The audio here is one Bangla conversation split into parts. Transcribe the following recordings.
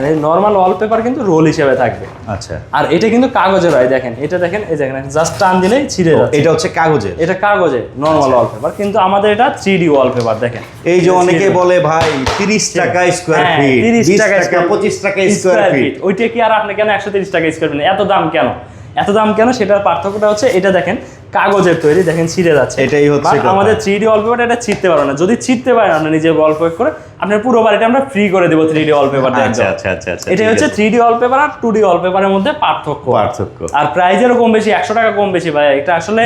নর্মাল ওয়ালপেপার কিন্তু রোল হিসেবে থাকবে। আচ্ছা। আর এটা কিন্তু কাগজের দেখেন এটা দেখেন এই দেখেন জাস্ট টান দিলেই ছিঁড়ে যাচ্ছে। এটা হচ্ছে কাগজের? এটা কাগজে নর্মাল ওয়ালপেপার কিন্তু আমাদের এটা থ্রি ডি ওয়ালপেপার দেখেন। এই যে অনেকে বলে ভাই তিরিশ টাকা স্কোয়ার ফিট 30 টাকা টাকা square- পঁচিশ টাকা স্কোয়ার ফিট ওইটা কি আর আপনি কেন একশো তিরিশ টাকা স্কোয়ার ফিট এত দাম কেন এত দাম কেন? সেটার পার্থক্যটা হচ্ছে এটা দেখেন কাগজের তৈরি দেখেন ছিঁড়ে যাচ্ছে। এটাই হচ্ছে আমাদের থ্রি ডি ওয়ালপেপারটা এটা ছিঁড়তে পারবে না। যদি ছিঁড়তে পারেন আপনি নিজে ওয়ালপেপার করে আপনার পুরো বাড়িটা আমরা ফ্রি করে দেবো থ্রি ডি ওয়ালপেপার আচ্ছা আচ্ছা আচ্ছা আচ্ছা এটা হচ্ছে থ্রি ডি ওয়ালপেপার আর টু ডি ওয়ালপেপারের মধ্যে পার্থক্য। পার্থক্য। আর প্রাইজেরও কম বেশি একশো টাকা কম বেশি ভাই। এটা আসলে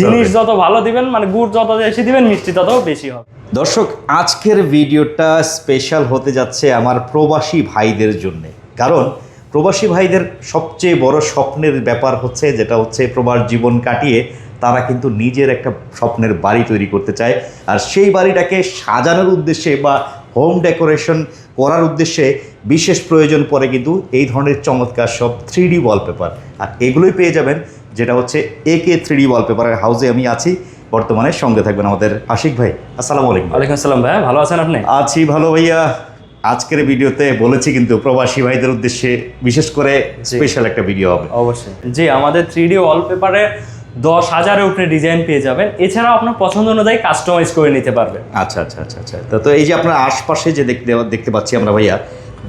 জিনিস যত ভালো দিবেন মানে গুড় যত বেশি দিবেন মিষ্টি তত বেশি হবে। দর্শক আজকের ভিডিওটা স্পেশাল হতে যাচ্ছে আমার প্রবাসী ভাইদের জন্য। কারণ প্রবাসী ভাইদের সবচেয়ে বড় স্বপ্নের ব্যাপার হচ্ছে যেটা হচ্ছে প্রবাস জীবন কাটিয়ে তারা কিন্তু নিজের একটা স্বপ্নের বাড়ি তৈরি করতে চায়। আর সেই বাড়িটাকে সাজানোর উদ্দেশ্যে বা হোম ডেকোরেশন করার উদ্দেশ্যে বিশেষ প্রয়োজন পড়ে কিন্তু এই ধরনের চমৎকার সব থ্রি ডি ওয়ালপেপার আর এগুলোই পেয়ে যাবেন যেটা হচ্ছে এ কে থ্রি ডি ওয়ালপেপারের হাউসে আমি আছি। বর্তমানে সঙ্গে থাকবেন আমাদের আশিক ভাই। আসসালামু আলাইকুম। ওয়ালাইকুম আসসালাম ভাই ভালো আছেন আপনি? আছি ভালো ভাইয়া। আজকের ভিডিওতে বলেছি কিন্তু প্রবাসী ভাইদের উদ্দেশ্যে বিশেষ করে স্পেশাল একটা ভিডিও হবে। অবশ্যই। জি আমাদের থ্রি ডি ওয়ালপেপারে দশ হাজারের উপরে ডিজাইন পেয়ে যাবেন। এছাড়াও আপনার পছন্দ অনুযায়ী কাস্টমাইজ করে নিতে পারবেন। আচ্ছা আচ্ছা আচ্ছা আচ্ছা। তো তো এই যে আপনার আশপাশে যে দেখতে দেখতে পাচ্ছি আমরা ভাইয়া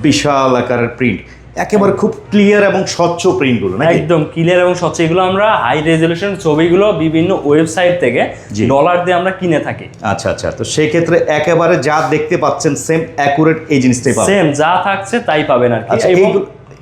বিশাল আকারের প্রিন্ট একেবারে খুব ক্লিয়ার এবং স্বচ্ছ প্রিন্টগুলো নাকি? একদম ক্লিয়ার এবং স্বচ্ছ। এগুলো আমরা হাই রেজলিউশন ছবিগুলো বিভিন্ন ওয়েবসাইট থেকে। ডলার দিয়ে আমরা কিনে থাকি। আচ্ছা আচ্ছা। তো সেই ক্ষেত্রে একেবারে যা দেখতে পাচ্ছেন সেম অ্যাকুরেট এই জিনিসটাই পাবেন। সেম যা থাকছে তাই পাবেন আর কি। আচ্ছা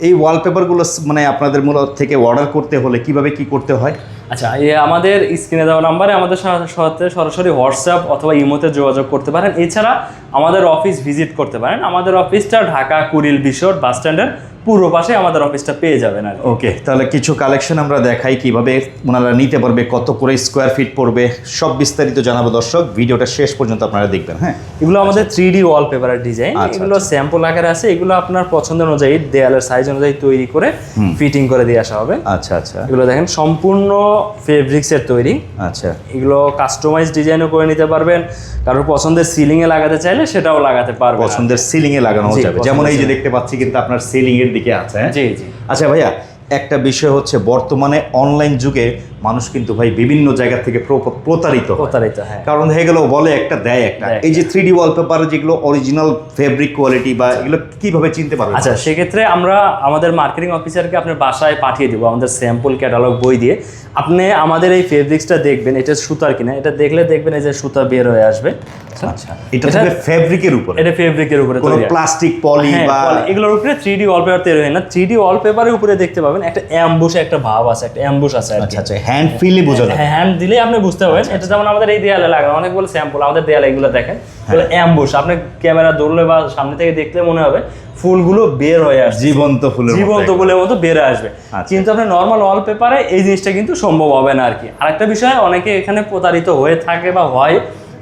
এই ওয়ালপেপারগুলো মানে আপনাদের মূলত থেকে অর্ডার করতে হলে কীভাবে কি করতে হয়? আচ্ছা আমাদের স্ক্রিনে দেওয়া নাম্বারে আমাদের সাথে সরাসরি হোয়াটসঅ্যাপ অথবা ইমোতে যোগাযোগ করতে পারেন। এছাড়া আমাদের অফিস ভিজিট করতে পারেন। আমাদের অফিসটা ঢাকা কুড়িল বিশোর বাস স্ট্যান্ডের পূর্ব পাশে আমাদের অফিসটা পেয়ে যাবেন আর ওকে তাহলে কিছু কালেকশন আমরা দেখাই কীভাবে ওনারা নিতে পারবে কত করে স্কোয়ার ফিট পড়বে সব বিস্তারিত জানাব দর্শক। ভিডিওটা শেষ পর্যন্ত আপনারা দেখবেন হ্যাঁ? এগুলো আমাদের থ্রি ডি ওয়ালপেপারের ডিজাইন এগুলো স্যাম্পল আকারে আছে এগুলো আপনার পছন্দ অনুযায়ী দেয়ালের সাইজ অনুযায়ী তৈরি করে ফিটিং করে দিয়ে আসা হবে। আচ্ছা আচ্ছা। এগুলো দেখেন সম্পূর্ণ ফেব্রিক্সের তৈরি। আচ্ছা। এগুলো কাস্টমাইজ ডিজাইনও করে নিতে পারবেন। কারোর পছন্দের সিলিং এ লাগাতে চাইলে সেটাও লাগাতে পারবে পছন্দের সিলিং এ লাগানো যাবে। যেমন এই যে দেখতে পাচ্ছি কিন্তু আপনার সিলিং এর দিকে আছে। হ্যাঁ? জি জি। আচ্ছা ভাইয়া একটা বিষয় হচ্ছে বর্তমানে অনলাইন যুগে মানুষ কিন্তু ভাই বিভিন্ন জায়গা থেকে প্র- প্রতারিত। প্রতারিত হ্যাঁ। কারণ হয়ে গেল বলে একটা দেয় একটা। এই যে থ্রি ডি ওয়ালপেপার যেগুলো অরিজিনাল ফেব্রিক কোয়ালিটি বা এগুলো কীভাবে চিনতে পারবে? আচ্ছা সেক্ষেত্রে আমরা আমাদের মার্কেটিং অফিসারকে আপনার বাসায় পাঠিয়ে দেবো আমাদের স্যাম্পল ক্যাটালগ বই দিয়ে। আপনি আমাদের এই ফেব্রিক্সটা দেখবেন এটা সুতার কিনা এটা দেখলে দেখবেন এই যে সুতা বের হয়ে আসবে। আচ্ছা। এটা থাকবে ফেব্রিকের উপরে। এটা ফেব্রিকের উপরে কোনো প্লাস্টিক পলি হ্যাঁ, বা এগুলোর উপরে থ্রি ডি ওয়ালপেপার তৈরি হয় না। থ্রি ডি ওয়ালপেপারের উপরে দেখতে পাবেন একটা অ্যাম্বুশ একটা ভাব আছে একটা অ্যাম্বুশ আছে আচ্ছা আচ্ছা হ্যান্ড ফিলে বোঝা যায়। হ্যাঁ হ্যান্ড দিলে আপনি বুঝতে পারবেন। এটা যেমন আমাদের এই দেয়ালে লাগানো অনেক বলে স্যাম্পল আমাদের দেয়ালে এগুলো দেখেন। এগুলো অ্যাম্বুশ আপনি ক্যামেরা ধরলে বা সামনে থেকে দেখলে মনে হবে ফুলগুলো বের হয়ে আসছে। জীবন্ত ফুলের মতো জীবন্ত ফুলের মতো বের আসবে। কিন্তু কিন্তু নরমাল নর্মাল ওয়ালপেপারে এই জিনিসটা কিন্তু সম্ভব হবে না আর কি। আরেকটা বিষয় অনেকে এখানে প্রতারিত হয়ে থাকে বা হয়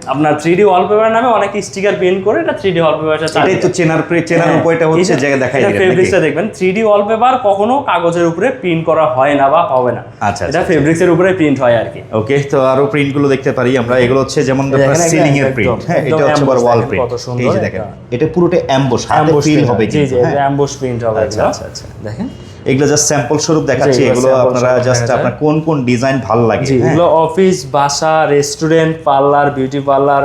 আপনার থ্রি ডি ওয়ালপেপার নামে অনেকে স্টিকার প্রিন্ট করে এটা থ্রি ডি ওয়ালপেপারটা এটাই তো চেনার চেনার উপায়টা হচ্ছে জায়গা দেখাই নাকি? ফেব্রিক্সটা দেখবেন। থ্রি ডি ওয়ালপেপার কখনো কাগজের উপরে প্রিন্ট করা হয় না বা হবে না। আচ্ছা, এটা আচ্ছা, ফেব্রিক্সের উপরে প্রিন্ট হয় আর কি। ওকে তো আরও প্রিন্টগুলো দেখতে পারি আমরা। এগুলো হচ্ছে যেমন সিলিং এর প্রিন্ট হ্যাঁ এটা হচ্ছে আবার ওয়াল প্রিন্ট এই যে দেখেন এটা পুরোটা অ্যাম্বুশ হাতে ফিল প্রিন্ট হবে জি জি হ্যাঁ। প্রিন্ট হবে আচ্ছা, আচ্ছা, আচ্ছা। দেখেন। এগুলো জাস্ট স্যাম্পল স্বরূপ দেখাচ্ছি এগুলো আপনারা জাস্ট আপনার কোন কোন ডিজাইন ভালো লাগে হ্যাঁ? এগুলো অফিস বাসা রেস্টুরেন্ট পার্লার বিউটি পার্লার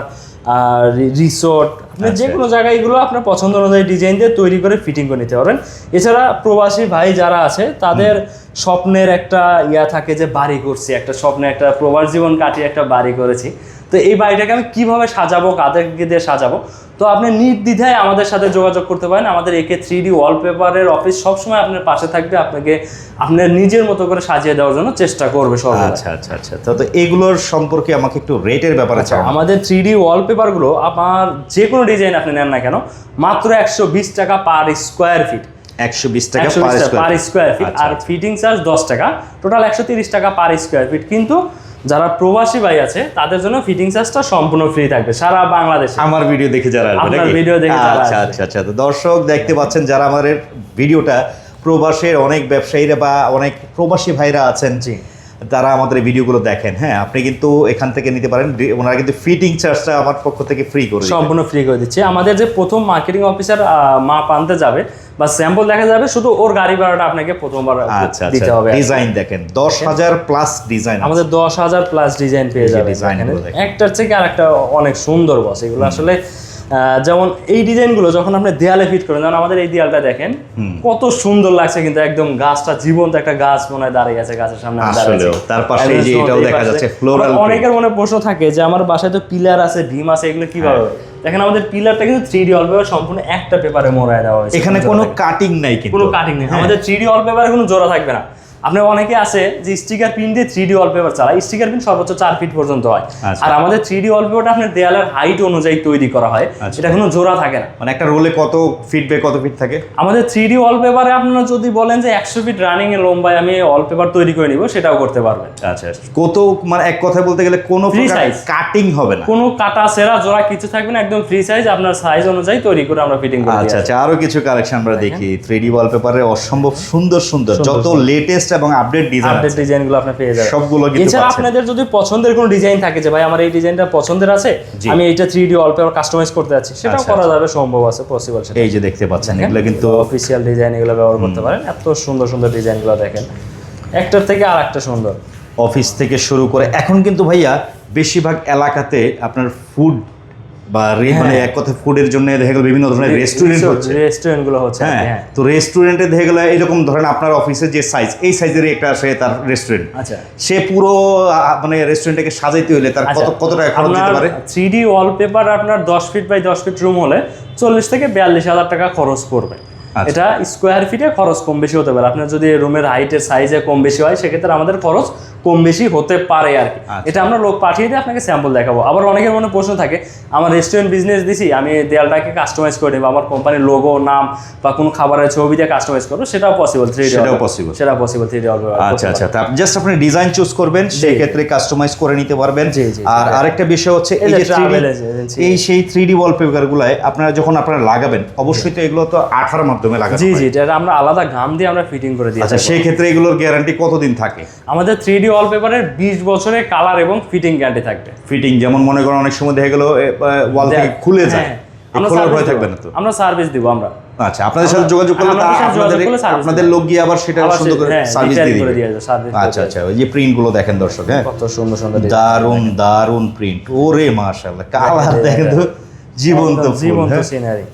আর রিসোর্ট আপনি আচ্ছা। যে কোনো জায়গায় এগুলো আপনার পছন্দ অনুযায়ী ডিজাইন দিয়ে তৈরি করে ফিটিং করে নিতে পারবেন এছাড়া প্রবাসী ভাই যারা আছে তাদের স্বপ্নের একটা ইয়া থাকে যে বাড়ি করছি একটা স্বপ্নে একটা প্রবাস জীবন কাটিয়ে একটা বাড়ি করেছি তো এই বাড়িটাকে আমি কীভাবে সাজাবো কাদেরকে দিয়ে সাজাবো? তো আপনি নির্দ্বিধায় আমাদের সাথে যোগাযোগ করতে পারেন। আমাদের একে থ্রি ডি ওয়ালপেপারের অফিস সবসময় আপনার পাশে থাকবে। আপনাকে আপনার নিজের মতো করে সাজিয়ে দেওয়ার জন্য চেষ্টা করবে সর্বদা আচ্ছা আচ্ছা আচ্ছা। তো এগুলোর সম্পর্কে আমাকে একটু রেটের ব্যাপারে চাও আমাদের থ্রি ডি ওয়ালপেপারগুলো আপনার যে কোনো ডিজাইন আপনি নেন না কেন মাত্র একশো বিশ টাকা পার স্কোয়ার ফিট একশো বিশ টাকা পার স্কোয়ার ফিট আচ্ছা, আর ফিটিং চার্জ দশ টাকা। টোটাল একশো তিরিশ টাকা পার স্কোয়ার ফিট কিন্তু যারা প্রবাসী ভাই আছে তাদের জন্য ফিটিং চার্জটা সম্পূর্ণ ফ্রি থাকবে সারা বাংলাদেশে। আমার ভিডিও দেখে যারা আপনার ভিডিও দেখে আচ্ছা আচ্ছা আচ্ছা। তো দর্শক দেখতে পাচ্ছেন যারা আমাদের ভিডিওটা প্রবাসের অনেক ব্যবসায়ীরা বা অনেক প্রবাসী ভাইরা আছেন জি। তারা আমাদের ভিডিওগুলো দেখেন হ্যাঁ? আপনি কিন্তু এখান থেকে নিতে পারেন ওনারা কিন্তু ফিটিং চার্জটা আমার পক্ষ থেকে ফ্রি করে সম্পূর্ণ ফ্রি করে দিচ্ছে। আমাদের যে প্রথম মার্কেটিং অফিসার মাপ আনতে যাবে বা স্যাম্পল দেখা যাবে শুধু ওর গাড়ি ভাড়াটা আপনাকে প্রথমবার আচ্ছা দিতে আচ্ছা হবে ডিজাইন দেখেন দশ হাজার প্লাস ডিজাইন আমাদের দশ হাজার প্লাস ডিজাইন পেয়ে যাবে একটার থেকে আরেকটা অনেক সুন্দর বস এগুলো আসলে যেমন এই ডিজাইনগুলো যখন আপনি দেয়ালে ফিট করেন যেমন আমাদের এই দেয়ালটা দেখেন কত সুন্দর লাগছে কিন্তু একদম গাছটা জীবন্ত একটা গাছ মনে হয় দাঁড়িয়ে আছে গাছের সামনে তার পাশে এই যে এটাও দেখা যাচ্ছে, আবার অনেকের মনে প্রশ্ন থাকে যে আমার বাসায় তো পিলার আছে ভীম আছে এগুলো কীভাবে? হ্যাঁ। দেখেন আমাদের পিলারটা কিন্তু থ্রি ডি পেপার সম্পূর্ণ একটা পেপারে মোড়ায় দেওয়া হয়েছে। এখানে কোনো কাটিং নাই কিন্তু। কোনো কাটিং নেই। হ্যাঁ। আমাদের থ্রি ডি ওয়ালপেপারে কোনো জোড়া থাকবে না। আপনার অনেকে আছে যে স্টিকার পিন দিয়ে থ্রি ডি ওয়ালপেপার চালায়। স্টিকার পিন সর্বোচ্চ চার ফিট পর্যন্ত হয়। আচ্ছা। আর আমাদের থ্রি ডি ওয়ালপেপারটা আপনার দেয়ালের হাইট অনুযায়ী তৈরি করা হয়। আচ্ছা। এটা কোনো জোড়া থাকে না। মানে একটা রোলে কত ফিট বে কত ফিট থাকে? আমাদের থ্রি ডি ওয়ালপেপারে আপনারা যদি বলেন যে একশো ফিট রানিং এর লম্বায় আমি ওয়ালপেপার তৈরি করে নিব সেটাও করতে পারবেন। আচ্ছা। কত মানে এক কথায় বলতে গেলে কোনো ফ্রি সাইজ কাটিং হবে না। কোনো কাটা সেরা জোড়া কিছু থাকবে না একদম ফ্রি সাইজ আপনার সাইজ অনুযায়ী তৈরি করে আমরা ফিটিং করে আচ্ছা আচ্ছা আরও কিছু কালেকশন আমরা দেখি। থ্রি ডি ওয়ালপেপারে অসম্ভব সুন্দর সুন্দর। যত লেটেস্ট এবং আপডেট ডিজাইন আপডেট ডিজাইনগুলো আপনি পেয়ে যাবেন। সবগুলো কিন্তু এছাড়া আপনাদের যদি পছন্দের কোনো ডিজাইন থাকে যে ভাই আমার এই ডিজাইনটা পছন্দের আছে আমি এইটা থ্রি ডি ওয়ালপেপার কাস্টমাইজ করতে যাচ্ছি। সেটাও আচ্ছা, করা যাবে সম্ভব আছে পসিবল সেটা। এই যে দেখতে পাচ্ছেন এগুলো কিন্তু অফিসিয়াল ডিজাইন এগুলো ব্যবহার করতে পারেন। এত সুন্দর সুন্দর ডিজাইনগুলো দেখেন। একটার থেকে আর একটা সুন্দর। অফিস থেকে শুরু করে এখন কিন্তু ভাইয়া বেশিরভাগ এলাকাতে আপনার ফুড বা রে- মানে এক কথা ফুডের জন্য দেখা গেল বিভিন্ন ধরনের রেস্টুরেন্ট হচ্ছে। রেস্টুরেন্টগুলো হচ্ছে হ্যাঁ হ্যাঁ। তো রেস্টুরেন্টে দেখা গেলে এরকম ধরেন আপনার অফিসের যে সাইজ এই সাইজেরই একটা আসে তার রেস্টুরেন্ট আচ্ছা। সে পুরো মানে রেস্টুরেন্টটাকে সাজাইতে হলে তার কত কত টাকা খরচ হতে পারে? থ্রি ডি ওয়ালপেপার আপনার দশ ফিট বাই দশ ফিট রুম হলে চল্লিশ থেকে বিয়াল্লিশ হাজার টাকা খরচ আচ্ছা। এটা স্কোয়ার ফিটে খরচ কম বেশি হতে পারে। আপনার যদি রুমের হাইটের সাইজে কম বেশি হয় সেক্ষেত্রে আমাদের খরচ কম বেশি হতে পারে আর কি। আচ্ছা। এটা আমরা লোক পাঠিয়ে দিয়ে আপনাকে স্যাম্পল দেখাবো। আবার অনেকের মনে প্রশ্ন থাকে আমার রেস্টুরেন্ট বিজনেস দিছি আমি দেয়ালটাকে কাস্টমাইজ করে নেব আমার কোম্পানির লোগো নাম বা কোনো খাবারের ছবি দিয়ে কাস্টমাইজ করব? সেটাও পসিবল থ্রি সেটাও possible। সেটা পসিবল থ্রি আচ্ছা আচ্ছা। তা জাস্ট আপনি ডিজাইন চুজ করবেন সেই ক্ষেত্রে কাস্টমাইজ করে নিতে পারবেন। আর আরেকটা বিষয় হচ্ছে এই যে যে 3D এই সেই থ্রি ডি ওয়ালপেপার গুলাই আপনারা যখন আপনারা লাগাবেন অবশ্যই তো এগুলো তো আঠার মাধ্যমে লাগাতে জি জি এটা আমরা আলাদা গাম দিয়ে আমরা ফিটিং করে দিই আচ্ছা সেই ক্ষেত্রে এগুলোর গ্যারান্টি কতদিন থাকে? আমাদের থ্রি ডি ওয়ালপেপারের বিশ বছরের কালার এবং ফিটিং গ্যারান্টি থাকবে। ফিটিং যেমন মনে করেন অনেক সময় দেখা গেল ওয়াল থেকে খুলে যায়। হ্যাঁ, আমরা খোলার ভয় থাকবে না তো? আমরা সার্ভিস দিব আমরা। আচ্ছা আপনাদের সাথে যোগাযোগ করলে আপনাদের আপনাদের লোক গিয়ে আবার সেটা সুন্দর করে হ্যাঁ, সার্ভিস দিয়ে দিবে। দিয়ে করে আচ্ছা আচ্ছা ওই যে প্রিন্টগুলো দেখেন দর্শক হ্যাঁ? কত সুন্দর সুন্দর দারুণ দারুণ প্রিন্ট ওরে মাশাআল্লাহ কালার দেখেন, তো জীবন্ত জীবন্ত হ্যাঁ। সিনারি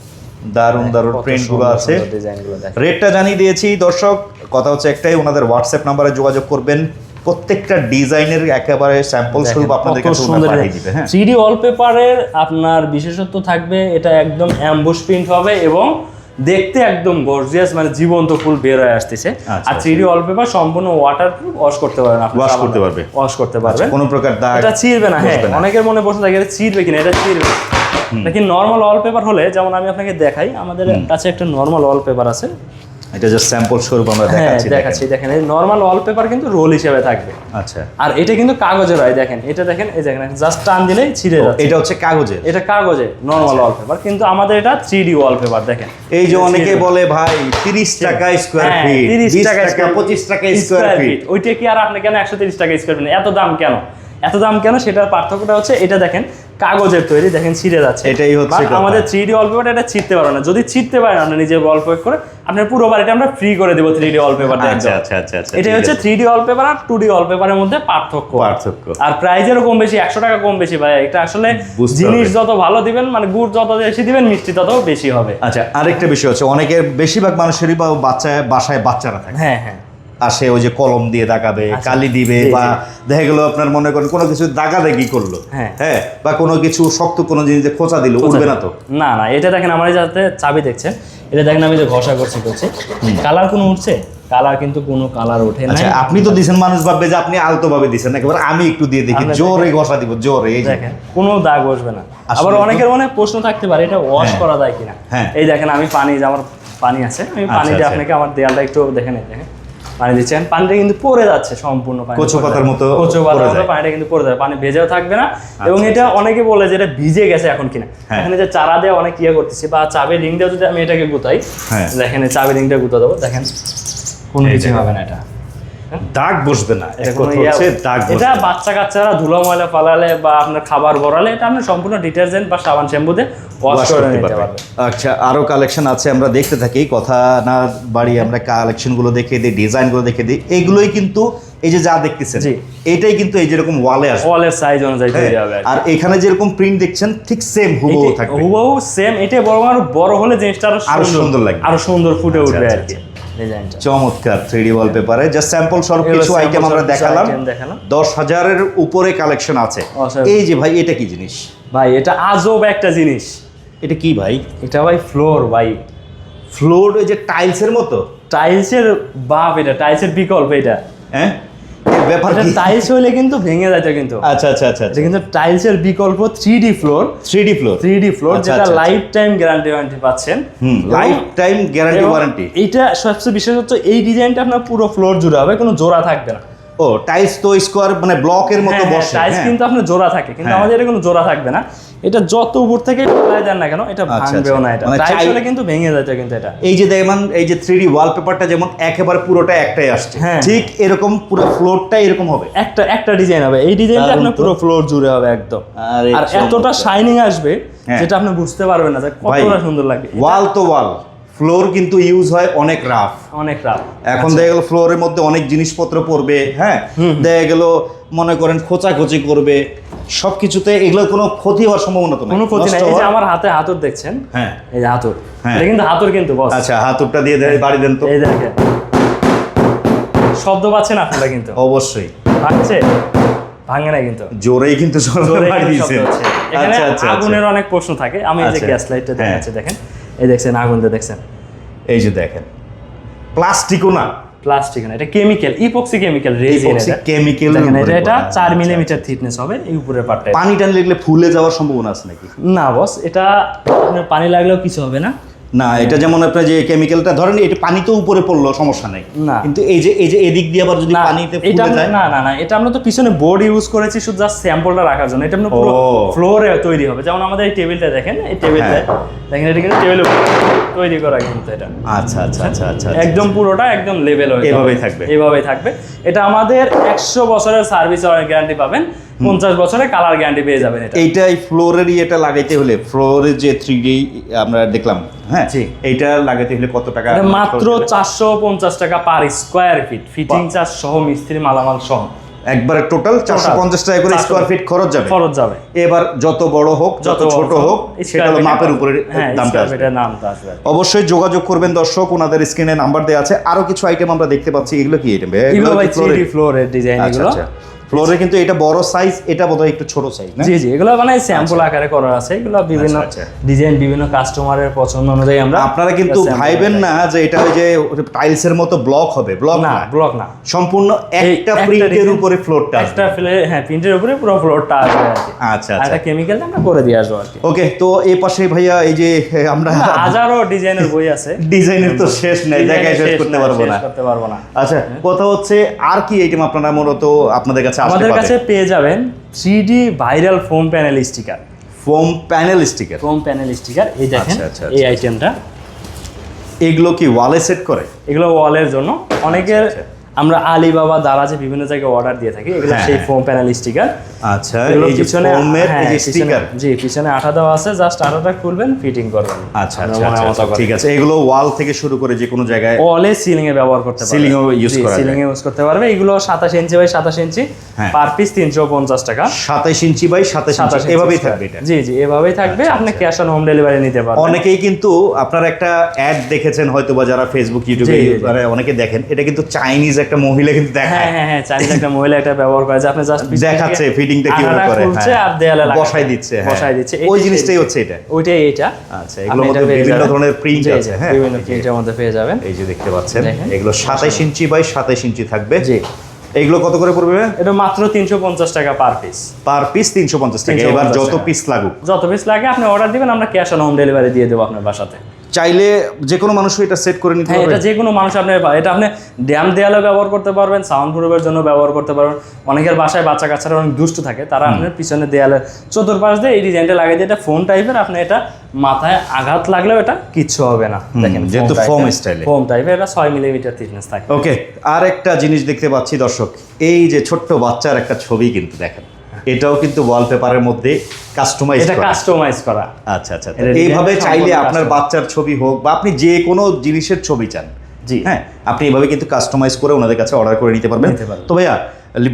দারুণ দারুণ প্রিন্টগুলো আছে। রেটটা জানিয়ে দিয়েছি দর্শক কথা হচ্ছে একটাই ওনাদের হোয়াটসঅ্যাপ নাম্বারে যোগাযোগ করবেন। প্রত্যেকটা ডিজাইনের একেবারে স্যাম্পল স্বরূপ আপনাদের কাছে ওনারা পাঠিয়ে দিবে হ্যাঁ। থ্রি ওয়ালপেপারের আপনার বিশেষত্ব থাকবে এটা একদম অ্যাম্বুশ প্রিন্ট হবে এবং দেখতে একদম গর্জিয়াস মানে জীবন্ত ফুল বের হয়ে আসতেছে। আচ্ছা, আর থ্রি ডি ওয়ালপেপার সম্পূর্ণ ওয়াটার প্রুফ ওয়াশ করতে পারবেন আপনি ওয়াশ করতে পারবে। ওয়াশ করতে পারবেন। কোনো প্রকার দাগ এটা ছিঁড়বে না হ্যাঁ অনেকের মনে প্রশ্ন থাকে এটা ছিঁড়বে কিনা এটা ছিঁড়বে নাকি নর্মাল ওয়ালপেপার হলে যেমন আমি আপনাকে দেখাই আমাদের কাছে একটা নর্মাল ওয়ালপেপার আছে। এটা জাস্ট স্যাম্পল স্বরূপ আমরা হ্যাঁ দেখাচ্ছি। দেখাচ্ছি দেখেন এই নর্মাল ওয়ালপেপার কিন্তু রোল হিসেবে থাকবে। আচ্ছা। আর এটা কিন্তু কাগজের হয় দেখেন এটা দেখেন এই দেখেন জাস্ট টান দিলেই ছিঁড়ে যাচ্ছে। এটা হচ্ছে কাগজের? এটা কাগজে নর্মাল ওয়ালপেপার কিন্তু আমাদের এটা থ্রি ডি ওয়ালপেপার দেখেন। এই যে অনেকে বলে ভাই তিরিশ টাকা স্কোয়ার হ্যাঁ, ফিট 30 টাকা square- পঁচিশ টাকা স্কোয়ার ফিট ওইটা কি আর আপনি কেন একশো তিরিশ টাকা স্কোয়ার ফিট এত দাম কেন? এত দাম কেন? সেটার পার্থক্যটা হচ্ছে এটা দেখেন কাগজের তৈরি দেখেন ছিঁড়ে যাচ্ছে। এটাই হচ্ছে আমাদের থ্রি ডি ওয়ালপেপার এটা ছিঁড়তে পারবে না। যদি ছিঁড়তে পারেন আপনি নিজে ওয়ালপেপার করে আপনার পুরো বাড়িটা আমরা ফ্রি করে দেবো থ্রি ডি ওয়ালপেপার আচ্ছা আচ্ছা আচ্ছা আচ্ছা এটা হচ্ছে। থ্রি ডি ওয়ালপেপার আর টু ডি ওয়ালপেপারের মধ্যে পার্থক্য। পার্থক্য। আর প্রাইজেরও কম বেশি একশো টাকা কম বেশি ভাই। এটা আসলে জিনিস যত ভালো দিবেন মানে গুড় যত বেশি দিবেন মিষ্টি তত বেশি হবে। আচ্ছা আরেকটা বিষয় হচ্ছে অনেকের বেশিরভাগ মানুষেরই বাচ্চায় বাসায় বাচ্চারা থাকে। হ্যাঁ হ্যাঁ। আসে ওই যে কলম দিয়ে দাগাবে আচ্ছা। কালি দিবে বা দেখা গেল আপনার মনে করেন কোনো কিছু দাগাদাগি করল হ্যাঁ। হ্যাঁ? বা কোনো কিছু শক্ত কোনো জিনিস খোঁচা দিল উঠবে না তো? না না এটা দেখেন আমার যাতে চাবি দেখছেন এটা দেখেন আমি যে ঘষা করছি করছি। কালার কোনো উঠছে? কালার কিন্তু কোনো কালার ওঠে না আচ্ছা আপনি তো দিছেন মানুষ ভাববে যে আপনি আলতো ভাবে দিছেন একেবারে আমি একটু দিয়ে দেখি জোরে ঘষা দিব জোরে এই দেখেন কোনো দাগ বসবে না। আবার অনেকের মনে প্রশ্ন থাকতে পারে এটা ওয়াশ হ্যাঁ। করা যায় কিনা? হ্যাঁ। এই দেখেন আমি পানি আমার পানি আছে আমি আচ্ছা, পানি দিয়ে। আপনাকে আমার দেয়ালটা একটু দেখেন এই দেখেন। পানি দিচ্ছেন। পানিটা কিন্তু পড়ে যাচ্ছে সম্পূর্ণ পানি কচু পাতার মতো কচু পাতার মতো পানিটা কিন্তু পড়ে যাবে পানি ভেজেও থাকবে না। এবং আচ্ছা, এটা অনেকে বলে যে এটা ভিজে গেছে এখন কিনা। হ্যাঁ। এখানে যে চারা দেওয়া অনেক ইয়ে করতেছি বা চাবে লিঙ্ক দেওয়া যদি আমি এটাকে গুতাই হ্যাঁ। দেখেন চাবে রিংটা গুতা দেবো দেখেন কোনো কিছু হবে না এটা। দাগ বসবে না এক এটা কথা হচ্ছে দাগ এটা বাচ্চা কাচ্চারা ধুলো ময়লা ফালালে বা আপনার খাবার গড়ালে এটা আপনি সম্পূর্ণ ডিটারজেন্ট বা সাবান শ্যাম্পু দিয়ে ওয়াশ করে নিতে পারবেন। আচ্ছা আরও কালেকশন আছে আমরা দেখতে থাকি কথা না বাড়ি আমরা কালেকশনগুলো দেখে দিই ডিজাইনগুলো দেখে দিই এগুলোই কিন্তু এই যে যা দেখতেছেন। এটাই কিন্তু এই যেরকম ওয়ালে আসবে। ওয়ালের সাইজ অনুযায়ী হ্যাঁ, তৈরি হবে আর কি। আর এখানে যেরকম প্রিন্ট দেখছেন ঠিক সেম হুবহু এটি- থাকবে। হুবহু সেম এটাই বড় আরও বড় হলে জিনিসটা আরও আরও সুন্দর লাগবে। আরও সুন্দর ফুটে আচ্ছা, উঠবে আচ্ছা, আর কি। ডিজাইনটা চমৎকার থ্রিডি ওয়ালপেপারে জাস্ট স্যাম্পল স্বরূপ কিছু আইটেম আমরা দেখালাম। দশ হাজারের উপরে কালেকশন আছে। এই যে ভাই এটা কি জিনিস? ভাই এটা আজব একটা জিনিস। এটা কি ভাই? এটা ভাই ফ্লোর ভাই। ফ্লোর ওই যে টাইলসের মতো? টাইলসের বাপ এটা টাইলসের বিকল্প এটা। হ্যাঁ? ব্যাপার টাইলস হলে কিন্তু ভেঙে যাইতো কিন্তু। আচ্ছা আচ্ছা আচ্ছা কিন্তু টাইলসের বিকল্প three D floor three D floor three D floor আচ্ছা, যেটা আচ্ছা, আচ্ছা। লাইফ টাইম গ্যারান্টি ওয়ারেন্টি পাচ্ছেন লাইফ টাইম গ্যারান্টি ওয়ারেন্টি এইটা সবচেয়ে বিশেষ হচ্ছে এই ডিজাইনটা আপনার পুরো ফ্লোর জুড়ে হবে কোনো জোড়া থাকবে না। ও টাইলস তো স্কোয়ার মানে ব্লকের মতো বসে টাইলস হ্যাঁ। কিন্তু আপনার জোড়া থাকে কিন্তু হ্যাঁ। আমাদের এটা কোনো জোড়া থাকবে না এটা যত উপর থেকে ফেলাই দেন না কেন এটা আচ্ছা, ভাঙবেও আচ্ছা। না এটা মানে টাইলস হলে কিন্তু ভেঙে যেত কিন্তু এটা এই যে যেমন এই যে থ্রি ডি ওয়ালপেপারটা যেমন একেবারে পুরোটা একটাই আসছে হ্যাঁ। ঠিক এরকম পুরো ফ্লোরটা এরকম হবে একটা একটা ডিজাইন হবে এই ডিজাইনটা আপনার পুরো ফ্লোর জুড়ে হবে একদম আরে এতটা শাইনিং আসবে হ্যাঁ। যেটা আপনি বুঝতে পারবেন না যে কতটা সুন্দর লাগবে ওয়াল তো ওয়াল ফ্লোর কিন্তু ইউজ হয় অনেক রাফ অনেক রাফ এখন দেখা গেল ফ্লোরের মধ্যে অনেক জিনিসপত্র পড়বে হ্যাঁ? দেখা গেল মনে করেন খোঁচাখুচি করবে সবকিছুতে এগুলো কোনো ক্ষতি হওয়ার সম্ভাবনা তো কোনো ক্ষতি নাই। এই যে আমার হাতে হাতুর দেখছেন হ্যাঁ। এই যে হাতুর হ্যাঁ। এটা কিন্তু হাতুর কিন্তু বস। আচ্ছা হাতুরটা দিয়ে দেয় বাড়ি দেন তো। এই দেখেন। শব্দ পাচ্ছেন আপনারা কিন্তু। অবশ্যই। ভাঙছে ভাঙে না কিন্তু। জোরেই কিন্তু জোরে বাড়ি এখানে আচ্ছা আচ্ছা আচ্ছা। আগুনের অনেক প্রশ্ন থাকে। আমি এই যে আচ্ছা। গ্যাস লাইটটা হ্যাঁ। দেখাচ্ছি দেখেন। এই দেখছেন আগুনটা দেখছেন। এই যে দেখেন প্লাস্টিকও না। প্লাস্টিক না এটা কেমিক্যাল ইপক্সি কেমিক্যাল রেজিন এটা। কেমিক্যাল এটা এটা করা। চার আচ্ছা, মিলিমিটার থিকনেস হবে এই উপরের পার্টটা পানি টান লাগলে ফুলে যাওয়ার সম্ভাবনা আছে নাকি? না বস এটা পানি লাগলেও কিছু হবে না। না এটা যেমন আপনার যে কেমিক্যালটা ধরেন এটা পানিতে উপরে পড়ল সমস্যা নেই। না। কিন্তু এই যে এই যে এদিক দিয়ে আবার যদি পানিতে এটা ফুলে যায় না না না এটা আমরা তো পিছনে বোর্ড ইউজ করেছি শুধু জাস্ট স্যাম্পলটা রাখার জন্য। এটা আমরা পুরো ফ্লোরে তৈরি হবে। যেমন আমাদের এই টেবিলটা দেখেন এই টেবিলটা হ্যাঁ। দেখেন এটা কিন্তু টেবিল তৈরি করা কিন্তু এটা। আচ্ছা আচ্ছা আচ্ছা আচ্ছা একদম পুরোটা একদম লেভেল হয়ে এভাবেই থাকবে। এভাবেই থাকবে। এটা আমাদের একশো বছরের সার্ভিস গ্যারান্টি পাবেন। পঞ্চাশ বছরে কালার গ্যারান্টি পেয়ে যাবেন এটা। এইটাই ফ্লোরের ইয়েটা লাগাইতে হলে ফ্লোরের যে থ্রি ডি আমরা দেখলাম হ্যাঁ এইটা লাগাইতে হলে কত টাকা মাত্র চারশো পঞ্চাশ টাকা per square feet fitting charge সহ মিস্ত্রি মালামাল সহ। একবারে টোটাল চারশো পঞ্চাশ টাকা করে স্কোয়ার ফিট খরচ যাবে। খরচ যাবে। এবার যত বড় হোক যত ছোট হোক সেটা হলো মাপের উপরে হ্যাঁ দামটা আসবে। অবশ্যই যোগাযোগ করবেন দর্শক ওনাদের স্ক্রিনে নাম্বার দেওয়া আছে। আরও কিছু আইটেম আমরা দেখতে পাচ্ছি। এগুলো কি আইটেম ফ্লোরের ডিজাইন এগুলো। আচ্ছা। ফ্লোরে কিন্তু এটা বড় সাইজ এটা বোধহয় একটু ছোট সাইজ না? জি জি এগুলো মানে স্যাম্পল আকারে করা আছে। এগুলো বিভিন্ন আচ্ছা, ডিজাইন বিভিন্ন কাস্টমারের পছন্দ অনুযায়ী আমরা আপনারা কিন্তু ভাইবেন না যে এটা ওই যে টাইলসের মতো ব্লক হবে ব্লক না ব্লক না। সম্পূর্ণ একটা প্রিন্টের উপরে ফ্লোরটা একটা ফ্লে হ্যাঁ প্রিন্টের উপরে পুরো ফ্লোরটা আসবে আর আচ্ছা আচ্ছা। একটা কেমিক্যাল আমরা করে দিয়ে আসব আর কি। ওকে তো এই পাশে ভাইয়া এই যে আমরা হাজারো ডিজাইনের বই আছে। ডিজাইনের তো শেষ নাই দেখায় শেষ করতে পারব না। করতে পারব না। আচ্ছা কথা হচ্ছে আর কি আইটেম আপনারা মূলত আপনাদের কাছে আমাদের কাছে পেয়ে যাবেন three D viral foam panel sticker foam panel sticker foam panel sticker এই দেখেন আচ্ছা, আচ্ছা, এই আইটেমটা এগুলো কি ওয়ালে সেট করে? এগুলো ওয়ালের জন্য। অনেকের আচ্ছা। আমরা আলিবাবা দারাজে বিভিন্ন জায়গায় অর্ডার দিয়ে থাকি। এগুলো হ্যাঁ, সেই হ্যাঁ। ফোম প্যানেল স্টিকার আচ্ছা এগুলো এই যে পিছনে ফোমের হ্যাঁ, যে স্টিকার জি পিছনে আঠা দেওয়া আছে। জাস্ট আঠাটা খুলবেন ফিটিং করবেন। আচ্ছা আচ্ছা আচ্ছা, আচ্ছা। ঠিক আছে। এগুলো ওয়াল থেকে শুরু করে যে কোনো জায়গায় ওয়ালে সিলিং এ ব্যবহার করতে পারবে Ceiling এও use করা। সিলিং এ ইউজ করতে পারবে। এগুলো 27 ইঞ্চি বাই 27 ইঞ্চি হ্যাঁ। পার পিস 350 টাকা। সাতাইশ ইঞ্চি বাই সাতাইশ ইঞ্চি এভাবেই থাকবে এটা। জি জি এভাবেই থাকবে। আপনি ক্যাশ অন হোম ডেলিভারি নিতে পারবেন। অনেকেই কিন্তু আপনার একটা অ্যাড দেখেছেন হয়তো বা যারা ফেসবুক ইউটিউবে। মানে অনেকে দেখেন। এটা কিন্তু চাইনিজ একটা মহিলা কিন্তু হ্যাঁ দেখায়। হ্যাঁ হ্যাঁ চাইনিজ একটা মহিলা এটা ব্যবহার করে। যে আপনি জাস্ট দেখাচ্ছে ফিটিংটা কীভাবে করে খুলছে হ্যাঁ। আর দেয়ালে। বসাই দিচ্ছে হ্যাঁ। বসাই দিচ্ছে। ওই জিনিসটাই হচ্ছে এটা। ওইটাই এটা। আচ্ছা এগুলোর মধ্যে বিভিন্ন ধরনের প্রিন্ট আছে হ্যাঁ। বিভিন্ন প্রিন্টের মধ্যে পেয়ে যাবেন। এই যে দেখতে পাচ্ছেন এগুলো সাতাইশ ইঞ্চি বাই সাতাইশ ইঞ্চি থাকবে। জি। এইগুলো কত করে পড়বে? এটা মাত্র 350 টাকা পার পিস পার পিস তিনশো পঞ্চাশ টাকা। এবার যত পিস লাগুক। যত পিস লাগে আপনি অর্ডার দিবেন আমরা ক্যাশ অন হোম ডেলিভারি দিয়ে দেবো আপনার বাসাতে। চাইলে যে কোনো মানুষও এটা সেট করে নিতে হ্যাঁ পারবে। এটা যে কোনো মানুষ আপনি এটা আপনি ড্যাম দেয়ালে ব্যবহার করতে পারবেন সাউন্ড প্রুফের জন্য ব্যবহার করতে পারবেন। অনেকের বাসায় বাচ্চা কাচ্চারা অনেক দুষ্ট থাকে তারা আপনার পিছনে দেয়ালে চতুর্পাশ দিয়ে এই ডিজাইনটা লাগিয়ে দিয়ে এটা ফোন টাইপের আপনি এটা মাথায় আঘাত লাগলেও এটা কিচ্ছু হবে না। দেখেন যেহেতু foam স্টাইল ফোম টাইপের এটা ছয় মিলিমিটার থিকনেস থাকে। ওকে আর একটা জিনিস দেখতে পাচ্ছি দর্শক এই যে ছোট্ট বাচ্চার একটা ছবি কিন্তু দেখেন। এটাও কিন্তু ওয়ালপেপারের মধ্যে কাস্টমাইজ এটা কাস্টমাইজ করা। আচ্ছা আচ্ছা আচ্ছা। এইভাবে চাইলে আপনার বাচ্চার ছবি হোক বা আপনি যে কোনো জিনিসের ছবি চান জি। হ্যাঁ আপনি এইভাবে কিন্তু কাস্টমাইজ করে ওনাদের কাছে অর্ডার করে নিতে পারবেন। তো ভাইয়া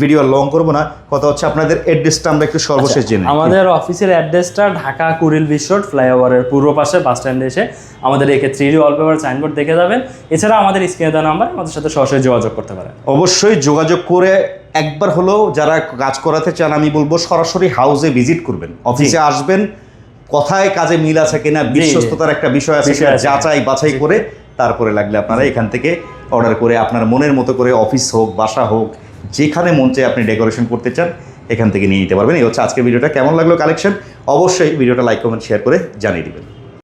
ভিডিও লং করব না। কথা হচ্ছে আপনাদের অ্যাড্রেসটা আমরা একটু সর্বশেষ জেনে আচ্ছা, আমাদের অফিসের অ্যাড্রেসটা ঢাকা কুরিল বিশ্ব রোড ফ্লাইওভারের পূর্ব পাশে বাস স্ট্যান্ডে এসে আমাদের একে থ্রি ডি ওয়ালপেপার সাইনবোর্ড দেখে যাবেন। এছাড়া আমাদের স্ক্রিনে দেওয়া নাম্বার আমাদের সাথে সরাসরি যোগাযোগ করতে পারেন। অবশ্যই যোগাযোগ করে একবার হলেও যারা কাজ করাতে চান আমি বলব সরাসরি হাউসে ভিজিট করবেন। অফিসে আসবেন কথায় কাজে মিল আছে কিনা বিশ্বস্ততার একটা বিষয় আছে আছে। যাচাই বাছাই করে তারপরে লাগলে আপনারা এখান থেকে অর্ডার করে আপনার মনের মতো করে অফিস হোক বাসা হোক যেখানে মন চায় আপনি ডেকোরেশন করতে চান এখান থেকে নিয়ে নিতে পারবেন। এই হচ্ছে আজকের ভিডিওটা কেমন লাগল কালেকশন অবশ্যই ভিডিওটা লাইক কমেন্ট শেয়ার করে জানিয়ে দিবেন।